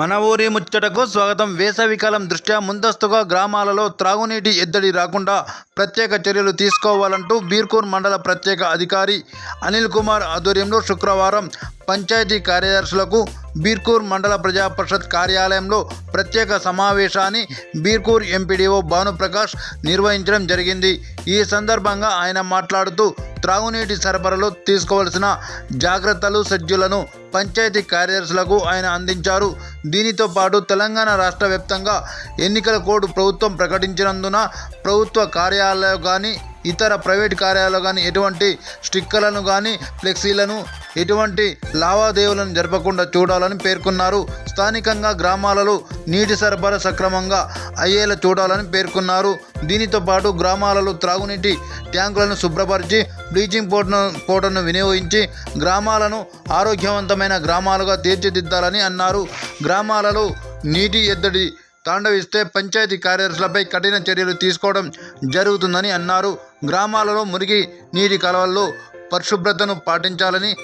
మన ఊరి ముచ్చటకు స్వాగతం. వేసవికాలం దృష్ట్యా ముందస్తుగా గ్రామాలలో త్రాగునీటి ఎద్దడి రాకుండా ప్రత్యేక చర్యలు తీసుకోవాలంటూ బీర్కూర్ మండల ప్రత్యేక అధికారి అనిల్ కుమార్ ఆధ్వర్యంలో శుక్రవారం పంచాయతీ కార్యదర్శులకు బీర్కూర్ మండల ప్రజా పరిషత్ కార్యాలయంలో ప్రత్యేక సమావేశాన్ని బీర్కూర్ ఎంపీడీఓ భానుప్రకాష్ నిర్వహించడం జరిగింది. ఈ సందర్భంగా ఆయన మాట్లాడుతూ త్రాగునీటి సరఫరాలో తీసుకోవాల్సిన జాగ్రత్తలు సజ్జులను పంచాయతీ కార్యదర్శులకు ఆయన అందించారు. దీనితో పాటు తెలంగాణ రాష్ట్ర వ్యాప్తంగా ఎన్నికల కోడ్ ప్రభుత్వం ప్రకటించినందున ప్రభుత్వ కార్యాలయాలు కానీ ఇతర ప్రైవేట్ కార్యాలయాలు కానీ ఎటువంటి స్టిక్కర్లను కానీ ఫ్లెక్సీలను ఎటువంటి లావాదేవీలను జరపకుండా చూడాలని పేర్కొన్నారు. స్థానికంగా గ్రామాలలో నీటి సరఫరా సక్రమంగా అయ్యేలా చూడాలని పేర్కొన్నారు. దీనితో పాటు గ్రామాలలో త్రాగునీటి ట్యాంకులను శుభ్రపరిచి బ్లీచింగ్ పౌడర్ను పౌడర్ను వినియోగించి గ్రామాలను ఆరోగ్యవంతమైన గ్రామాలుగా తీర్చిదిద్దాలని అన్నారు. గ్రామాలలో నీటి ఎద్దడి తాండవిస్తే పంచాయతీ కార్యదర్శులపై కఠిన చర్యలు తీసుకోవడం జరుగుతుందని అన్నారు. గ్రామాలలో మురిగి నీటి కలవల్లో పరిశుభ్రతను పాటించాలని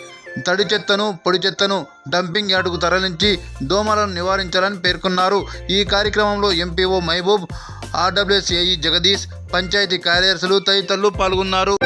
తడి చెత్తను పొడి చెత్తను డంపింగ్ యార్డుకు తరలించి దోమలను నివారించాలని పేర్కొన్నారు. ఈ కార్యక్రమంలో MPO Mahboob RWS AE Jagadish panchayat కార్యదర్శులు తదితరులు పాల్గొన్నారు.